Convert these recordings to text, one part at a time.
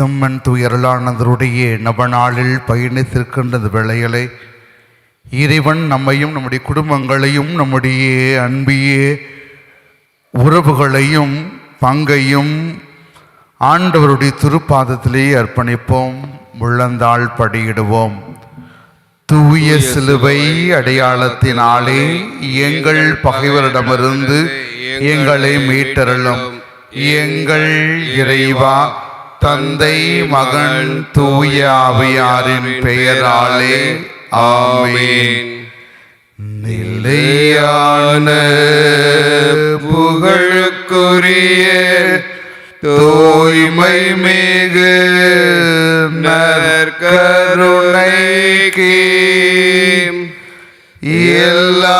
செம்மன் துயரலானதருடைய நவநாளில் பயணித்திருக்கின்றது வேளைகளை இறைவன் நம்மையும் நம்முடைய குடும்பங்களையும் நம்முடைய அன்பிய உறவுகளையும் பங்கையும் ஆண்டவருடைய திருப்பாதத்திலே அர்ப்பணிப்போம் முழந்தாள் படியிடுவோம். தூய சிலுவை அடையாளத்தினாலே எங்கள் பகைவரிடமிருந்து எங்களை மீட்டருளும். எங்கள் இறைவா தந்தை மகன் தூய அவையாரின் பெயராலே ஆமேன். நிலையான புகழுக்குரிய தூய்மை மிகு நற்கருணைக்கு எல்லா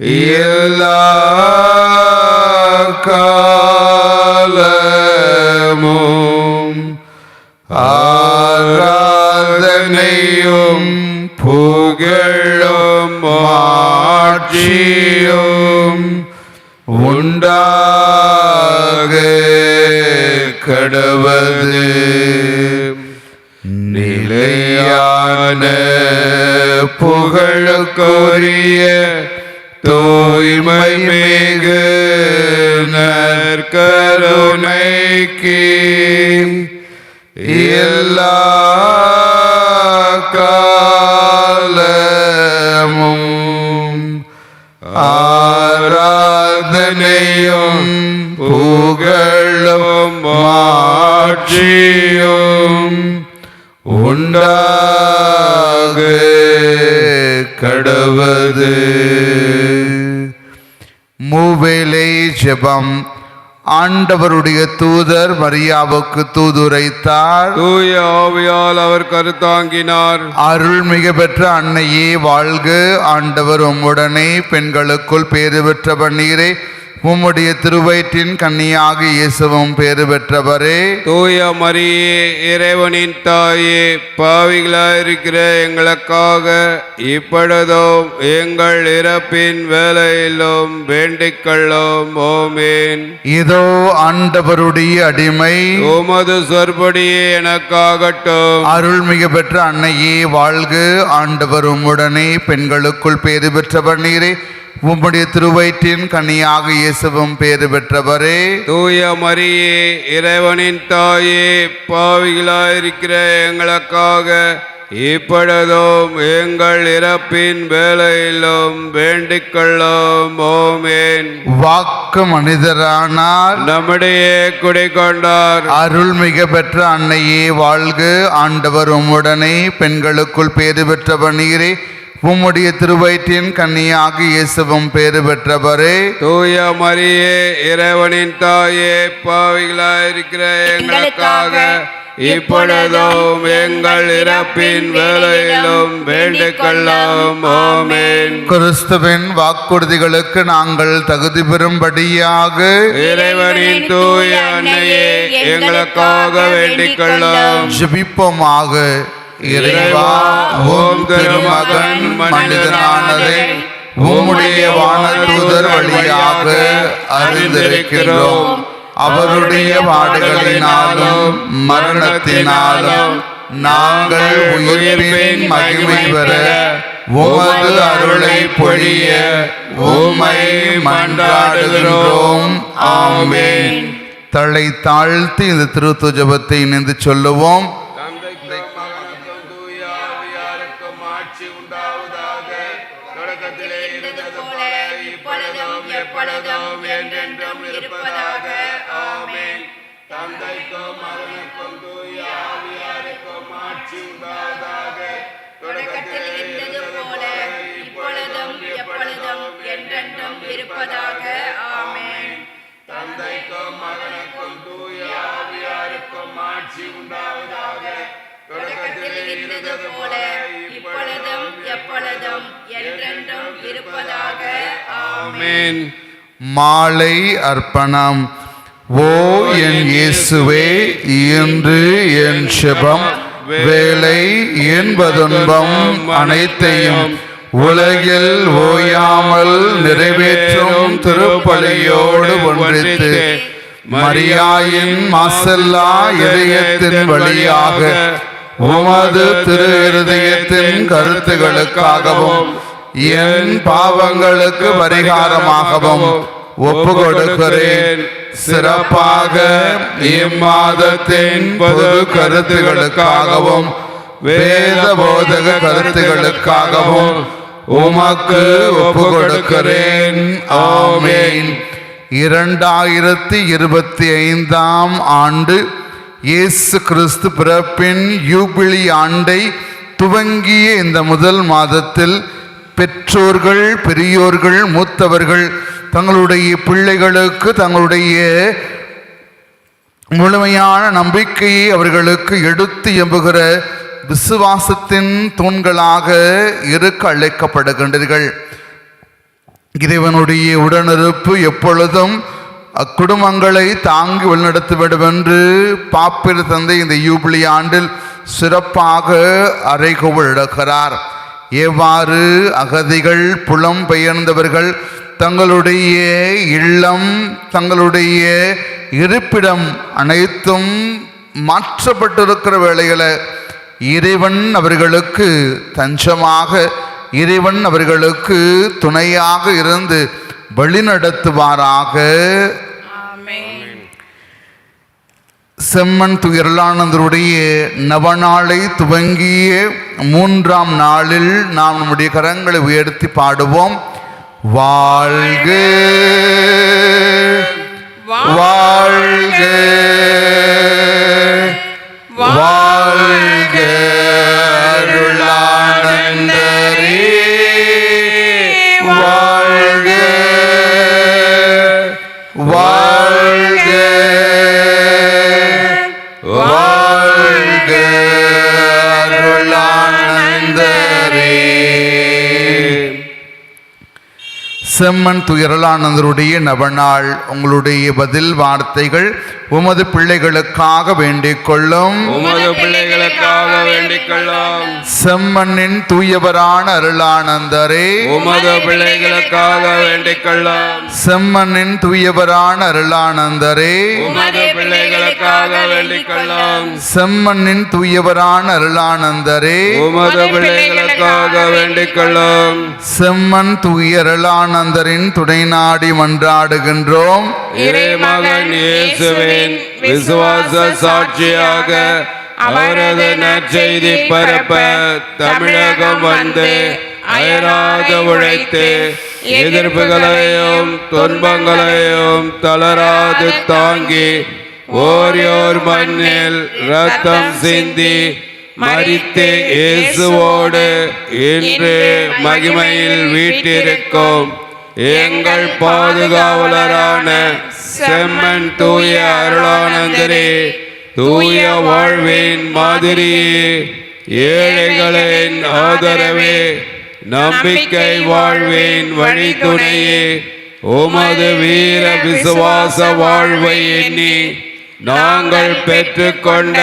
எல்லா காலமும் ஆராதனையும் புகழும் ஆட்சியும் உண்டாக கடவது நிலையான புகழுக்குரிய நற்கருணைக்கு எல்லா காலமும் ஆராதனையும் புகழும் மாட்சியும் உண்டாக கடவது மூவேலை ஜெபம். ஆண்டவருடைய தூதர் மரியாவுக்கு தூதுரைத்தார். தூய ஆவியால் அவர் கருத்தாங்கினார். அருள்மிகு பெற்ற அன்னையே வாழ்க. ஆண்டவர் உம்முடனே பெண்களுக்குள் பேறு பெற்றவர் நீரே உம்முடைய திருவயிற்றின் கன்னியாக இயேசுவும் பேறு பெற்றவரே. தூய மரியே இறைவனின் தாயே பாவிகளாயிருக்கிற எங்களுக்காக இப்பொழுதும் எங்கள் இறப்பின் வேலையிலும் வேண்டிக்கொள்ளும் ஓமேன் இதோ ஆண்டவருடைய அடிமை. உமது சொற்படியே எனக்காகட்டும். அருள்மிகு பெற்ற அன்னையே வாழ்க. ஆண்டவர் உம்முடனே பெண்களுக்குள் பேறு பெற்றவர் நீரே. உம்முடைய திருவயிற்றின் கன்னியாக இயேசுவும் பேறு பெற்றவரே. தூய மரியே இறைவனின் தாயே பாவிகளாயிருக்கிற எங்களுக்காக இப்பொழுதும் எங்கள் இறப்பின் வேலையிலும் வேண்டிக்கொள்ளும் ஓமேன் வாக்கு மனிதரானார். நம்முடைய குடிக்கொண்டார் அருள்மிகு பெற்ற அன்னையே வாழ்க. ஆண்டவர் உம்முடனே பெண்களுக்குள் பேறு பெற்றவர் நீரே. உம்முடைய திருவயிற்றின் கன்னியாக இயேசுவும் பேறு பெற்றவரே. தூய மரியே இறைவனின் தாயே பாவிகளாயிருக்கிற எங்களுக்காக இப்பொழுதும் எங்கள் இறப்பின் வேலையிலும் வேண்டிக்கொள்ளும் ஓமேன் கிறிஸ்துவின் வாக்குறுதிகளுக்கு நாங்கள் தகுதி பெறும்படியாக இறைவனின் தூய அன்னையே எங்களுக்காக வேண்டிக்கொள்ளும் ஜெபிப்போமாக. இறைவா ஓம் திருமகன் மனிதனானதை உம்முடைய வானதூதர் வழியாக அறிந்திருக்கிறோம் அவருடைய பாடுகளினாலும் மரணத்தினாலும் நாங்கள் உயிரின் மகிமை பெற உமது அருளை பொழிய உமை மன்றாடுகிறோம் ஆமே தலை தாழ்த்தி இந்த திருத்து ஜபத்தை இணைந்து சொல்லுவோம். உண்டாவதாக ஆமேன். தந்தைக்கும் மகனுக்கும் தூய ஆவியாருக்கும் ஆட்சி உண்டாவதாக. மாலை அர்ப்பணம். ஓ என் இயேசுவே இன்று என் செபம் வேலை என்பதுன்பம் அனைத்தையும் உலகில் ஓயாமல் நிறைவேற்றும் திருப்பலியோடு ஒன்றித்து மரியாயின் மாசல்லா இதயத்தின் வழியாக உமது திரு இருதயத்தின் கருத்துகளுக்காகவும் என் பாவங்களுக்கு பரிகாரமாகவும் ஒப்பு கொடுக்கிறேன் சிறப்பாக இம்மாதத்தின் பொது கருத்துகளுக்காகவும் வேத போதக கருத்துகளுக்காகவும் உமக்கு ஒப்பு கொடுக்கிறேன். ஆமேன். இரண்டாயிரத்தி இருபத்தி ஐந்தாம் ஆண்டு இயேசு கிறிஸ்து பிறப்பின் யூபிளி ஆண்டை துவங்கிய இந்த முதல் மாதத்தில் பெற்றோர்கள் பெரியோர்கள் மூத்தவர்கள் தங்களுடைய பிள்ளைகளுக்கு தங்களுடைய முழுமையான நம்பிக்கையை அவர்களுக்கு எடுத்து எம்புகிற விசுவாசத்தின் தூண்களாக இருக்க அழைக்கப்படுகின்றீர்கள். இறைவனுடைய உடனிருப்பு எப்பொழுதும் அக்குடும்பங்களை தாங்கி வழிநடத்திவிடும் என்று பாப்பிர தந்தை இந்த யூபிலி ஆண்டில் சிறப்பாக அறைகோவிடுகிறார் எவ்வாறு அகதிகள் புலம் பெயர்ந்தவர்கள் தங்களுடைய இல்லம் தங்களுடைய இருப்பிடம் அனைத்தும் மாற்றப்பட்டிருக்கிற வேளைகளை இறைவன் அவர்களுக்கு தஞ்சமாக இறைவன் அவர்களுக்கு துணையாக இருந்து வழிநடத்துவாராக. செம்மன் துயரலானந்தருடைய நவநாளை துவங்கிய மூன்றாம் நாளில் நாம் நம்முடைய கரங்களை உயர்த்தி பாடுவோம். வாழ்க செம்மன் துயரலானந்தருடைய நவநாள் உங்களுடைய பதில் வார்த்தைகள் உமது பிள்ளைகளுக்காக வேண்டிக் கொள்ளும் உமது பிள்ளைகளுக்காக வேண்டிக் கொள்ளும் செம்மண்ணின் தூயவரான அருளானந்தரே. உமது பிள்ளைகளுக்காக வேண்டிக் கொள்ளும் செம்மண்ணின் தூயவரான அருளானந்தரே. உமது பிள்ளைகளுக்காக வேண்டிக் கொள்ளும் செம்மண்ணின் தூயவரான அருளானந்தரே. உமது பிள்ளைகளுக்காக வேண்டிக் கொள்ளும் செம்மன் தூயரளானந்தரின் துணை நாடி மன்றாடுகின்றோம். இறைமகன் இயேசுவின் விசுவாச சாட்சியாக அவரது நற்செய்தி பரப்ப தமிழகம் வந்து அயராது உழைத்து எதிர்ப்புகளையும் துன்பங்களையும் தளராது தாங்கி ஓரியோர் மண்ணில் ரத்தம் சிந்தி மரித்து இயேசுவோடு இன்று மகிமையில் வீட்டிருக்கும். எங்கள் பாதுகாவலரான செம்மன் தூய அருளானந்தரே தூய வாழ்வின் மாதிரியே ஏழைகளின் ஆதரவே நம்பிக்கை வாழ்வின் வழித்துணையே உமது வீர விசுவாச வாழ்வை எண்ணி நாங்கள் பெற்றுக்கொண்ட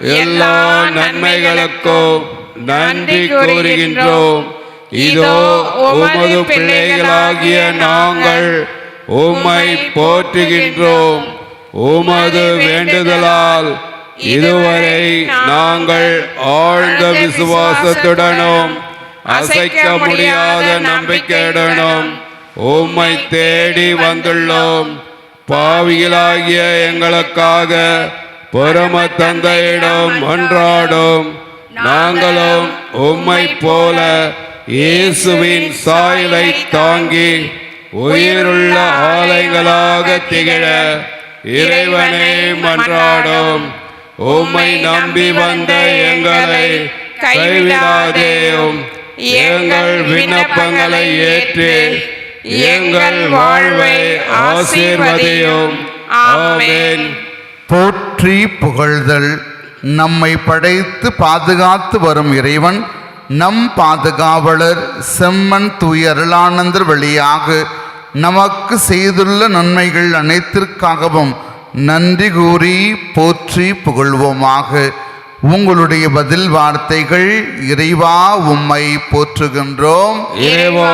எல்லா நன்மைகளுக்கும் நன்றி கூறுகின்றோம். இதோ உமது பிள்ளைகளாகிய நாங்கள் உம்மை போற்றுகின்றோம். உமது வேண்டுதலால் இதுவரை நாங்கள் ஆழ்ந்த விசுவாசத்துடனும் அசைக்க முடியாத நம்பிக்கையுடனும் உம்மை தேடி வந்துள்ளோம். பாவிகளாகிய எங்களுக்காக பரம தந்தையிடம் ஒன்றாடும் நாங்களும் உம்மை போல இயேசுவின் சாயலை தாங்கி உயிருள்ள ஆலைகளாக திகழ இறைவனை மன்றாடும். உம்மை நம்பி வந்த எங்களை கைவிடாதேயும். எங்கள் விண்ணப்பங்களை ஏற்று எங்கள் வாழ்வை ஆசீர்வதியும். ஆமென். போற்றி புகழ்தல். நம்மை படைத்து பாதுகாத்து வரும் இறைவன் நம் பாதுகாவலர் செம்மன் தூய அருளானந்தர் வழியாக நமக்கு செய்துள்ள நன்மைகள் அனைத்திற்காகவும் நன்றி கூறி போற்றி புகழ்வோமாக. உங்களுடைய பதில் வார்த்தைகள் இறைவா உம்மை போற்றுகின்றோம். இறைவா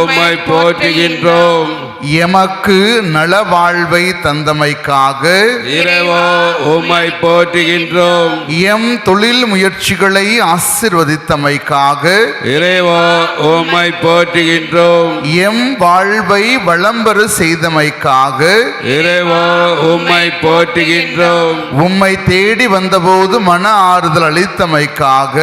உம்மை போற்றுகின்றோம். எமக்கு நலவாழ்வை தந்தமைக்காக இறைவா உம்மை போற்றுகின்றோம். எம் தொழில் முயற்சிகளை ஆசிர்வதித்தமைக்காக இறைவா உம்மை போற்றுகின்றோம். எம் வாழ்வை வளம்பெற செய்தமைக்காக இறைவா உம்மை போற்றுகின்றோம். உம்மை தேடி வந்தபோது மன ஆறுதல் அளித்தமைக்காக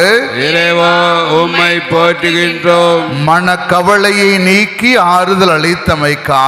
இறைவா உம்மை போற்றுகின்றோம். மனக்கவலையை நீக்கி ஆறுதல் அளித்தமைக்காக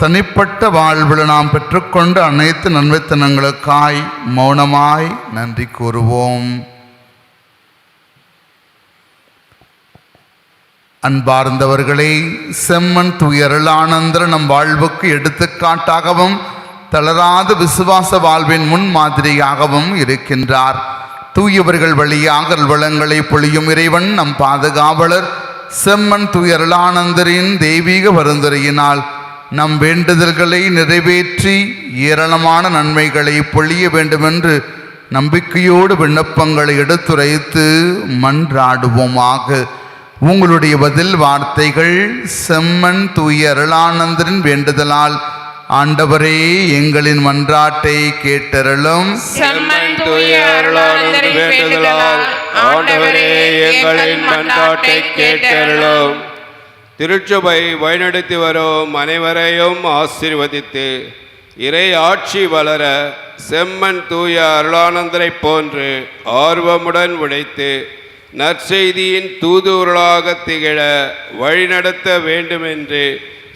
தனிப்பட்ட வாழ்வில் நாம் பெற்றுக்கொண்ட அனைத்து நன்மைத்தனங்களுக்காய் மௌனமாய் நன்றி கூறுவோம். அன்பார்ந்தவர்களே செம்மன் துயரலானந்தர நம் வாழ்வுக்கு எடுத்துக்காட்டாகவும் தளராத விசுவாச வாழ்வின் முன் மாதிரியாகவும் இருக்கின்றார். தூயவர்கள் வழியாக வளங்களை பொழியும் இறைவன் நம் பாதுகாவலர் செம்மன் துயரலானந்தரின் தெய்வீக பரிந்துரையினால் நம் வேண்டுதல்களை நிறைவேற்றி ஏராளமான நன்மைகளை பொழிய வேண்டுமென்று நம்பிக்கையோடு விண்ணப்பங்களை எடுத்துரைத்து மன்றாடுவோமாக. உங்களுடைய பதில் வார்த்தைகள் செம்மன் தூய அருளானந்தரின் வேண்டுதலால் ஆண்டவரே எங்களின் மன்றாட்டை கேட்டருளும். செம்மன் தூய அருளானந்தரின் வேண்டுதலால் ஆண்டவரே எங்களின் மன்றாட்டை கேட்டருளும். திருச்சபை வழிநடத்தி வரும் அனைவரையும் ஆசீர்வதித்து இறை ஆட்சி வளர செம்மன் தூய அருளானந்தரை போன்று ஆர்வமுடன் உழைத்து நற்செய்தியின் தூதுவர்களாக திகழ வழிநடத்த வேண்டுமென்று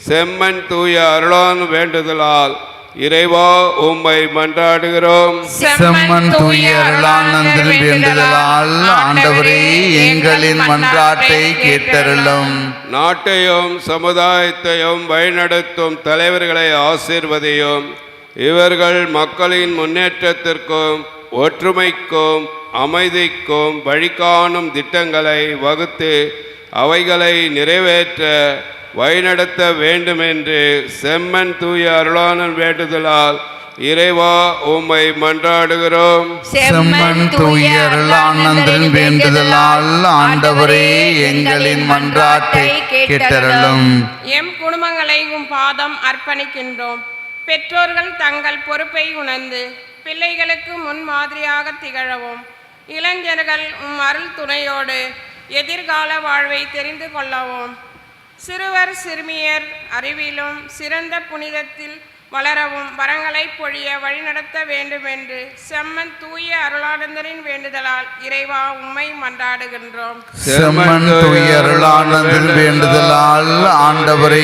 செம்மன் தூய அருளான் வேண்டுதலால் இறைவா உம்மை மன்றாடுகிறோம். செம்மன் தூய அருளானந்தரின் வேண்டுதலால் ஆண்டவரே எங்களின் மன்றாட்டை கேட்டருளும். நாட்டையும் சமுதாயத்தையும் வழிநடத்தும் தலைவர்களை ஆசீர்வதியும். இவர்கள் மக்களின் முன்னேற்றத்திற்கும் ஒற்றுமைக்கும் அமைதிக்கும் வழிகாணும் திட்டங்களை வகுத்து அவைகளை நிறைவேற்ற வழிநடத்த வேண்டுமென்று செம்மன் தூய அருளானன் வேண்டுதலால் இறைவா உம்மை மன்றாடுகிறோம். செம்மன் தூய அருளானந்தரின் வேண்டுதலால் ஆண்டவரே எங்களின் மன்றாட்டை கேட்டருளும். எம் குடும்பங்களை உம் பாதம் அர்ப்பணிக்கின்றோம். பெற்றோர்கள் தங்கள் பொறுப்பை உணர்ந்து பிள்ளைகளுக்கு முன்மாதிரியாக திகழவும். இளைஞர்கள் உம் அருள் துணையோடு எதிர்கால வாழ்வை தெரிந்து கொள்ளவும். சிறுவர் சிறுமியர் அறிவிலும் சிறந்த புனிதத்தில் வளரவும் வரங்களை பொழிய வழிநடத்த வேண்டுமென்று செம்மன் தூய அருளானந்தரின் வேண்டுதலால் இறைவா உம்மை மன்றாடுகின்றோம். செம்மன் தூய அருளானந்தரின் வேண்டுதலால் ஆண்டவரே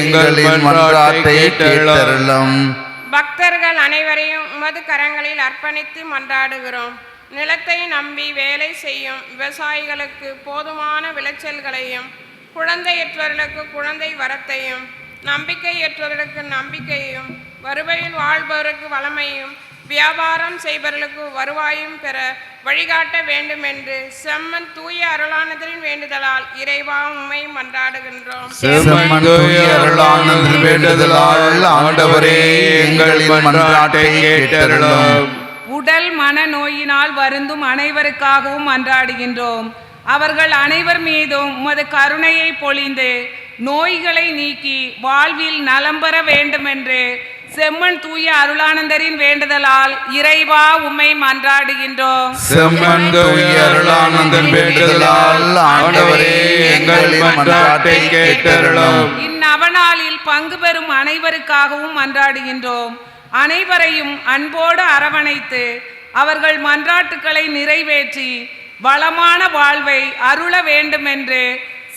எங்களின் மன்றாட்டை கேட்டருளும். பக்தர்கள் அனைவரையும் உமது கரங்களில் அர்ப்பணித்து மன்றாடுகிறோம். நிலத்தை நம்பி வேலை செய்யும் விவசாயிகளுக்கு போதுமான விளைச்சல்களையும் குழந்தையற்றவர்களுக்கு குழந்தை வரத்தையும் நம்பிக்கையற்றவர்களுக்கு நம்பிக்கையும் வறுமையில் வாழ்பவருக்கு வளமையும் வியாபாரம் செய்பவர்களுக்கு வருவாயும் பெற வழிகாட்ட வேண்டும் என்று செம்மன் தூய அருளானதரின் வேண்டுதலால் இறைவா உம்மை மன்றாடுகின்றோம். செம்மன் தூய அருளானந்தரின் வேண்டுதலால் ஆண்டவரே எங்களின் மன்றாட்டை கேட்டருளும். உடல் மன நோயினால் வருந்தும் அனைவருக்காகவும் மன்றாடுகின்றோம். அவர்கள் அனைவர் மீதும் உமது கருணையை பொழிந்து நோய்களை நீக்கி வாழ்வில் நலம் பெற வேண்டுமென்று செம்மன் தூய அருளானந்தரின் வேண்டுதலால் இறைவா உம்மை மன்றாடுகின்றோம். செம்மன் தூய அருளானந்தன் வேண்டுதலால் ஆண்டவரே எங்களின் மன்றாட்டை கேட்டருளும். இந்நவநாளில் பங்கு பெறும் அனைவருக்காகவும் மன்றாடுகின்றோம். அனைவரையும் அன்போடு அரவணைத்து அவர்கள் மன்றாட்டுக்களை நிறைவேற்றி வளமான வாழ்வை அருள வேண்டுமென்று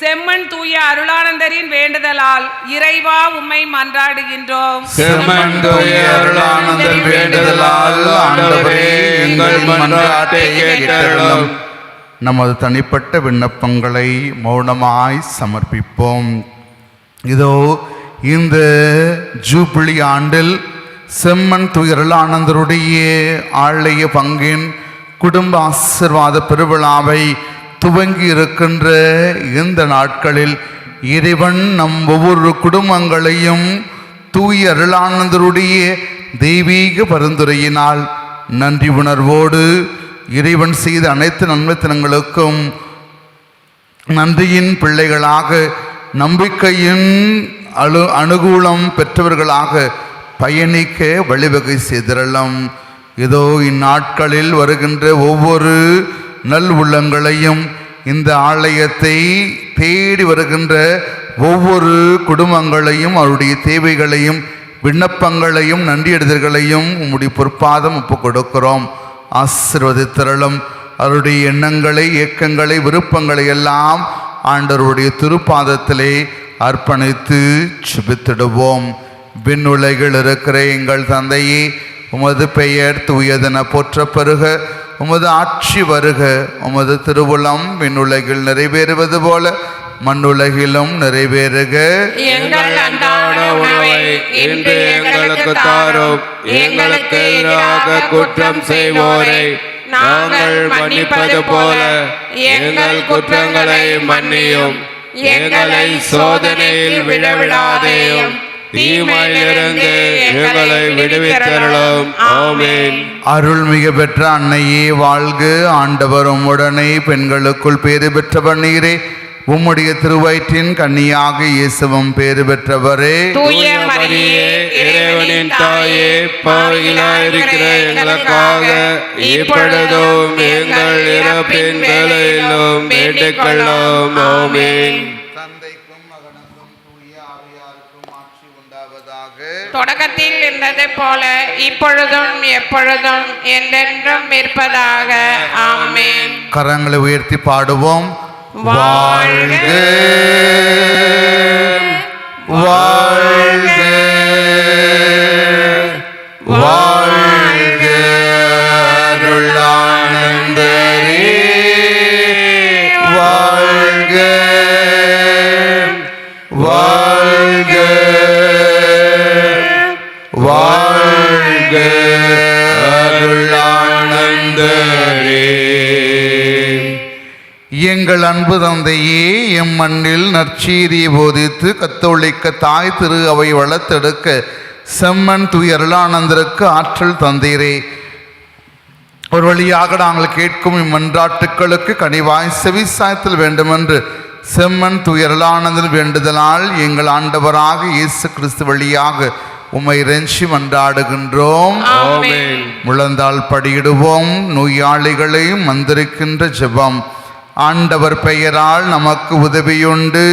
செம்மன் தூய அருளானந்தரின் வேண்டுதலால் இறைவா உம்மை மன்றாடுகின்றோம். செம்மன் தூய அருளானந்தர் வேண்டுதலால் ஆண்டவரே எங்கள் மன்றாட்டை கேட்டருளும். நமது தனிப்பட்ட விண்ணப்பங்களை மௌனமாய் சமர்ப்பிப்போம். இதோ இந்த ஜூபிளி ஆண்டில் செம்மன் துயரலானந்தருடைய ஆலய பங்கின் குடும்ப ஆசிர்வாத பெருவிழாவை துவங்கி இருக்கின்ற இந்த நாட்களில் இறைவன் நம் ஒவ்வொரு குடும்பங்களையும் தூய அருளானந்தருடைய தெய்வீக பரிந்துரையினால் நன்றி உணர்வோடு இறைவன் செய்த அனைத்து நன்மைத்தனங்களுக்கும் நன்றியின் பிள்ளைகளாக நம்பிக்கையின் அழு அனுகூலம் பெற்றவர்களாக பயணிக்க வழிவகை செய்திடலாம். இதோ இந்நாட்களில் வருகின்ற ஒவ்வொரு நல் உள்ளங்களையும் இந்த ஆலயத்தை தேடி வருகின்ற ஒவ்வொரு குடும்பங்களையும் அவருடைய தேவைகளையும் விண்ணப்பங்களையும் நன்றியடைதல்களையும் உம்முடைய பொற்பாதம் ஒப்பு கொடுக்கிறோம். ஆசிர்வதித்திரளும். அவருடைய எண்ணங்களை இயக்கங்களை விருப்பங்களை எல்லாம் ஆண்டவருடைய திருப்பாதத்திலே அர்ப்பணித்து சுபித்திடுவோம். விண்ணுலகில் இருக்கிற எங்கள் தந்தையே உமது பெயர் தூயதென போற்ற உமது ஆட்சி வருக. உமது திருவுளம் விண்ணுலகில் நிறைவேறுவது போல மண்ணுலகிலும் நிறைவேறுக. எங்கள் அன்றாட உணவை இன்று எங்களுக்கு தாரும். எங்களுக்கு எதிராக குற்றம் செய்வோரை நாங்கள் மன்னிப்பது போல எங்கள் குற்றங்களை மன்னியும். எங்களை சோதனையில் விழவிடாதேயும். தீமையிலிருந்து எங்களை விடுவித்தருளும். ஆமென். அருள்மிகு பெற்ற அன்னையே வாழ்க. ஆண்டவர் உம்முடனே பெண்களுக்குள் பேறு பெற்றவர் நீரே. உம்முடைய திருவயிற்றின் கன்னியாக இயேசுவும் பேறு பெற்றவரே. இறைவனின் தாயே பாவிகளாயிருக்கிற எங்களுக்காக இப்பொழுதும் எங்கள் இறப்பின் வேலையிலும் வேண்டிக் கொள்ளும் ஆமென் தந்தைக்கும் மகனுக்கும் தூய ஆவியாருக்கும் ஆட்சி உண்டாவதாக தொடக்கத்தில் இருந்தது போல இப்பொழுதும் எப்பொழுதும் என்றென்றும் இருப்பதாக. ஆமென். கரங்களை உயர்த்தி பாடுவோம். வாழ்க. வாழ்க. அன்பு தந்தையே எம் மண்ணில் நற்செய்தியை போதித்து கத்தோலிக்க தாய் திரு அவை வளர்த்தெடுக்க செம்மன் துயரலானந்தருக்கு ஆற்றல் தந்தீரே. ஒரு வழியாக நாங்கள் கேட்கும் இம்மன்றாட்டுக்களுக்கு கனிவாய் செவிசாய்த்தல் வேண்டுமென்று செம்மன் துயரலானந்தன் வேண்டுதலால் எங்கள் ஆண்டவராக இயேசு கிறிஸ்து வழியாக உம்மை இறைஞ்சி மன்றாடுகின்றோம். முழந்தால் படியிடுவோம். நோயாளிகளை மந்திரிக்கின்ற ஜெபம். ஆண்டவர் பெயரால் நமக்கு உதவியுண்டு.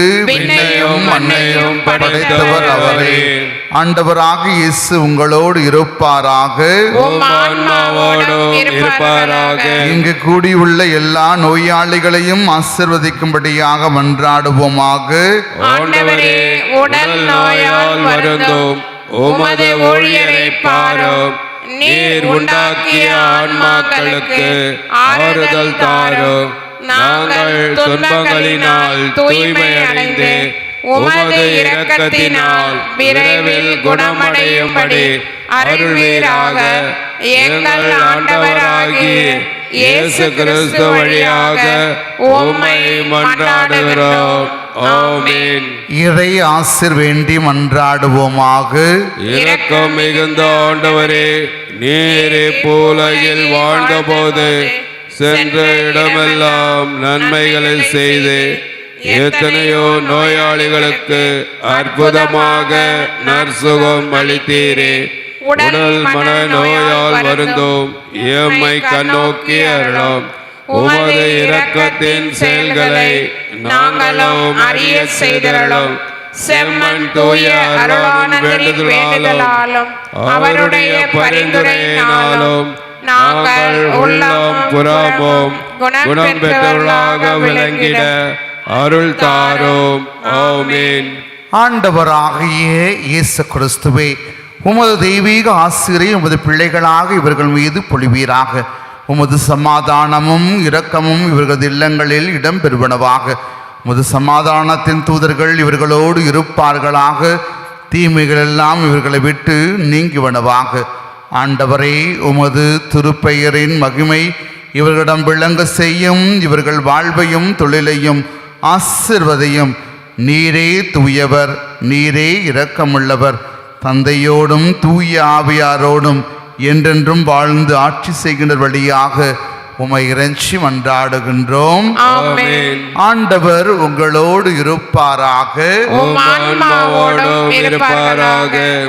மண்ணையும் படைத்தவர் அவரே. ஆண்டவராக இயேசு உங்களோடு இருப்பாராக. இங்கு கூடியுள்ள எல்லா நோயாளிகளையும் ஆசிர்வதிக்கும்படியாக மன்றாடுவோமாக. ஆண்டவரே உடல் நோயால் வருந்தும். உமது ஊழியரை பாரும். நீர் உண்டாக்கிய ஆன்மாக்களுக்கு ஆறுதல் தாரும். நாங்கள் துன்பங்களினால் தூய்மை அடைந்து உமது இரக்கத்தினால் விரைவில் குணமடையும்படி அருள்வீராக எங்கள் ஆண்டவராகிய இயேசு கிறிஸ்து வழியாக உம்மை மன்றாடுகிறோம். ஆமென். இறை ஆசிர் வேண்டி மன்றாடுவோமாக. இரக்கம் மிகுந்த ஆண்டவரே நீர் இப்பூலையில் வாழ்ந்தபோது சென்ற இடமெல்லாம் நன்மைகளை செய்து எத்தனையோ நோயாளிகளுக்கு அற்புதமாக நற்சுகம் அளித்தீரே. உடல் மன நோயால் வருந்தும். எம்மை கண்ணோக்கி அருளும். உமது இரக்கத்தின் செயல்களை நாங்களும் அறிய செய்தருளும். செம்மன் தூய அருளானந்தரின் வேண்டுதலாலும் அவருடைய பரிந்துரையினாலும் நாங்கள் உள்ளம் புறமும் குணம் பெற்றவர்களாக விளங்கிட அருள் தாரும். ஆமென். ஆண்டவராகிய இயேசு கிறிஸ்துவே உமது தெய்வீக ஆசிரியை உமது பிள்ளைகளாக இவர்கள் மீது பொழிவீராக. உமது சமாதானமும் இரக்கமும் இவர்களது இல்லங்களில் இடம்பெறுவனவாக. உமது சமாதானத்தின் தூதர்கள் இவர்களோடு இருப்பார்களாக. தீமைகள் எல்லாம் இவர்களை விட்டு நீங்குவனவாக. ஆண்டவரே உமது திருப்பெயரின் மகிமை இவர்களிடம் விளங்க செய்யும் இவர்கள் வாழ்வையும் தொழிலையும் ஆசிர்வதையும் நீரே தூயவர் நீரே இரக்கமுள்ளவர். தந்தையோடும் தூய ஆவியாரோடும் என்றென்றும் வாழ்ந்து ஆட்சி செய்கின்ற வழியாக உமை இறைஞ்சி மன்றாடுகின்றோம். ஆமென். ஆண்டவர் உங்களோடு இருப்பாராக. இருப்பாராக.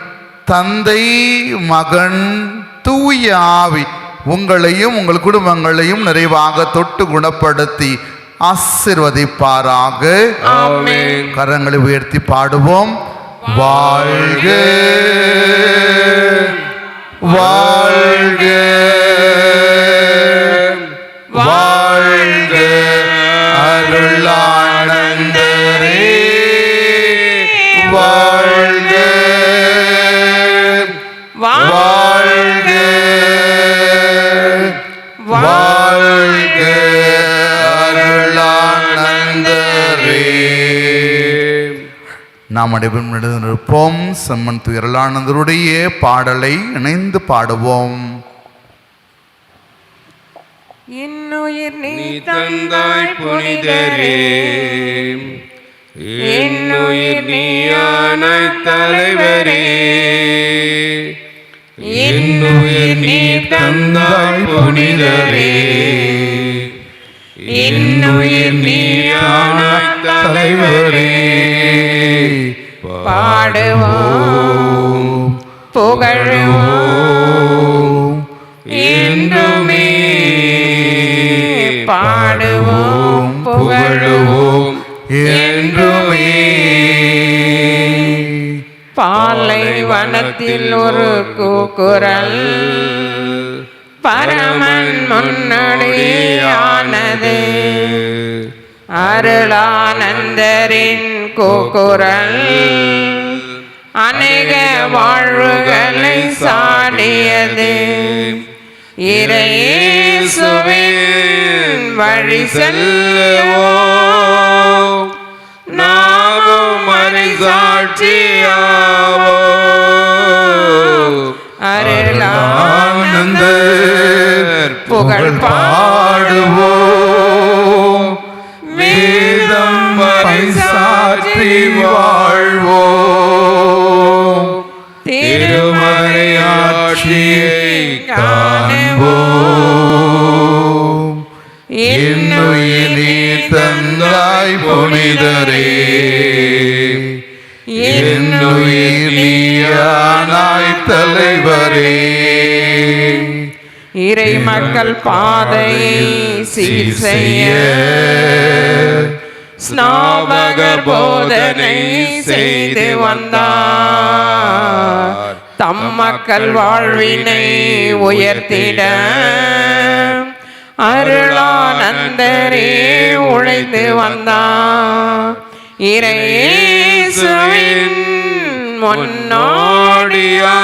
தந்தை மகன் தூய ஆவி உங்களையும் உங்கள் குடும்பங்களையும் நிறைவாக தொட்டு குணப்படுத்தி ஆசிர்வதிப்பாராக. கரங்களை உயர்த்தி பாடுவோம். வாழ்க. வாழ்க. வாழ்க. அருளானந்தரே நாம் அனைவரும் நிற்போம். செம்மன் துயரலானந்தருடைய பாடலை இணைந்து பாடுவோம். இன்னுயிர் நீ தந்தாய் புனிதரே. என்னுயிர் நீயானாய் தலைவரே. என்னுயிர் நீ தந்தாய் புனிதரே. என்னுயிர் நீயானாய் தலைவரே. பாடுவோம் புகழுவோம் என்றுமே பாடுவோம் புகழுவோம் என்றுமே பாலைவனத்தில் ஒரு கூக்குரல் பரமன் முன்னடியானது அருளானந்தரின் கூக்குரல். அநேக வாழ்வுகளை சாடியது. இறையேசுவின் வழி செல்வோம் நாமும் மறைசாட்சியாவோ அருளானந்தர் புகழ் பாடுவோம். திருமறையாட்சியை காண்போம் என்னுயிர் தந்தாய் புனிதரே என்னுயிர் நீயானாய் தலைவரே இறை மக்கள் பாதையை சீர் செய்ய ஸ்நாபக போதனை செய்து வந்தார் தம் மக்கள் வாழ்வினை உயர்த்திட. அருளானந்தரே உழைத்து வந்தான் இறையேசுவின் முன்னோடியா.